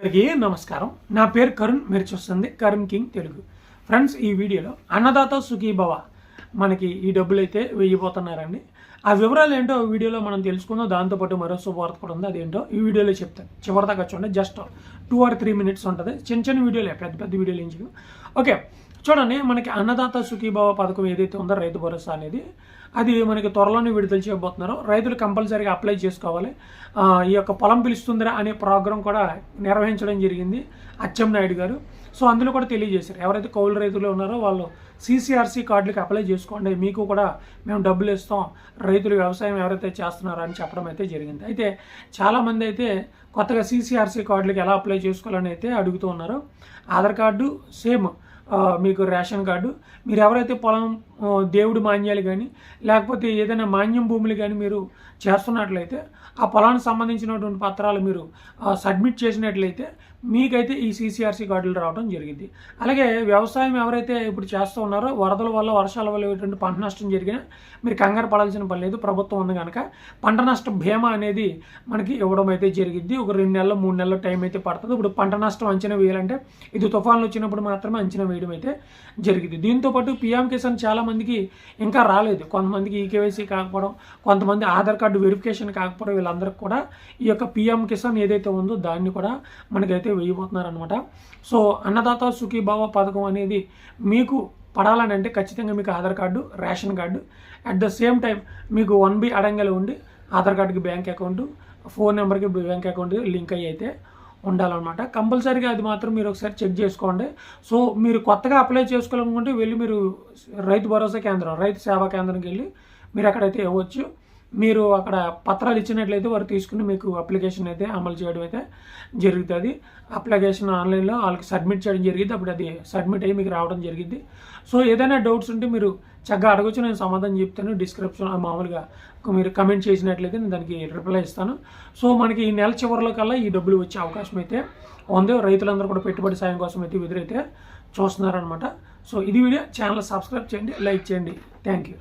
అందరికీ నమస్కారం. నా పేరు కరుణ్ మీరు చూస్తుంది కరుణ్ కింగ్ తెలుగు. ఫ్రెండ్స్ ఈ వీడియోలో అన్నదాత సుఖీభవ మనకి ఈ డబ్బులు అయితే వెయ్యిపోతున్నారండి ఆ వివరాలు ఏంటో వీడియోలో మనం తెలుసుకుందాం. దాంతోపాటు మరో శుభవార్త కూడా ఉంది. అదేంటో ఈ వీడియోలో చెప్తాను. చివరిదాకా చూడండి. Just two or three minutes ఉంటుంది. చిన్న చిన్న వీడియోలే పెద్ద పెద్ద వీడియోలు ఏం ఓకే. చూడండి మనకి అన్నదాత సుఖీభావ పథకం ఏదైతే ఉందో రైతు భరోసా అనేది అది మనకి త్వరలోనే విడుదల చేయబోతున్నారు. రైతులు కంపల్సరీగా అప్లై చేసుకోవాలి. ఈ యొక్క పొలం పిలుస్తుందిరా అనే ప్రోగ్రాం కూడా నిర్వహించడం జరిగింది అచ్చెంనాయుడు గారు. సో అందులో కూడా తెలియజేశారు. ఎవరైతే కౌలు రైతులు ఉన్నారో వాళ్ళు సీసీఆర్సీ కార్డులకు అప్లై చేసుకోండి. మీకు కూడా మేము డబ్బులు ఇస్తాం. రైతులు వ్యవసాయం ఎవరైతే చేస్తున్నారో అని చెప్పడం అయితే జరిగింది. అయితే చాలామంది అయితే కొత్తగా సీసీఆర్సీ కార్డులకు ఎలా అప్లై చేసుకోవాలని అయితే అడుగుతూ ఉన్నారు. Aadhaar card same. మీకు రేషన్ కార్డు. మీరు ఎవరైతే పొలం దేవుడు దేవుడి మాన్యాలు కానీ లేకపోతే ఏదైనా మాన్యం భూములు కానీ మీరు చేస్తున్నట్లయితే ఆ పొలానికి సంబంధించినటువంటి పత్రాలు మీరు సబ్మిట్ చేసినట్లయితే మీకైతే ఈ సీసీఆర్సీ కార్డులు రావడం జరిగింది. అలాగే వ్యవసాయం ఎవరైతే ఇప్పుడు చేస్తూ ఉన్నారో వరదల వల్ల వర్షాల వల్ల ఎటువంటి పంట నష్టం జరిగినా మీరు కంగారు పడాల్సిన పని లేదు. ప్రభుత్వం ఉంది కనుక పంట నష్టం భీమా అనేది మనకి ఇవ్వడం అయితే జరిగింది ఒక రెండు నెలలు మూడు నెలల టైం అయితే పడుతుంది. ఇప్పుడు పంట నష్టం అంచనా వేయాలంటే ఇది తుఫాన్లు వచ్చినప్పుడు మాత్రమే అంచనా వేయాలి వేయడం అయితే జరిగింది. దీంతో పాటు పిఎం కిసాన్ చాలామందికి ఇంకా రాలేదు. కొంతమందికి ఈకేవైసీ కాకపోవడం కొంతమంది ఆధార్ కార్డు వెరిఫికేషన్ కాకపోవడం వీళ్ళందరికీ కూడా ఈ యొక్క పిఎం కిసాన్ ఏదైతే ఉందో దాన్ని కూడా మనకైతే వేయబోతున్నారనమాట సో అన్నదాత సుఖీభావ పథకం అనేది మీకు పడాలని అంటే ఖచ్చితంగా మీకు Aadhaar card ration card at the same time మీకు వన్ బి అడంగలు ఉండి ఆధార్ కార్డుకి బ్యాంక్ అకౌంట్ ఫోన్ నెంబర్కి బ్యాంక్ అకౌంట్ లింక్ అయ్యి అయితే ఉండాలన్నమాట. కంపల్సరీగా అది మాత్రం మీరు ఒకసారి చెక్ చేసుకోండి. సో మీరు కొత్తగా అప్లై చేసుకోవాలనుకుంటే వెళ్ళి మీరు రైతు భరోసా కేంద్రం రైతు సేవా కేంద్రంకి వెళ్ళి మీరు అక్కడైతే ఇవ్వచ్చు. మీరు అక్కడ పత్రాలు ఇచ్చినట్లయితే వారు తీసుకుని మీకు అప్లికేషన్ అయితే అమలు చేయడం అయితే జరుగుతుంది. అప్లికేషన్ ఆన్లైన్లో వాళ్ళకి సబ్మిట్ చేయడం జరిగింది. అప్పుడు అది సబ్మిట్ అయ్యి మీకు రావడం జరిగింది. సో ఏదైనా డౌట్స్ ఉంటే మీరు చక్కగా అడగచ్చు నేను సమాధానం చెప్తాను. డిస్క్రిప్షన్ మామూలుగా మీరు కమెంట్ చేసినట్లయితే నేను దానికి రిప్లై ఇస్తాను. సో మనకి ఈ నెల చివరిలో కల్లా ఈ డబ్బులు వచ్చే అవకాశం అయితే ఉంది. రైతులందరూ కూడా పెట్టుబడి సాయం కోసం అయితే ఎదురైతే చూస్తున్నారనమాట సో ఇది వీడియో. ఛానల్ సబ్స్క్రైబ్ చేయండి లైక్ చేయండి. Thank you.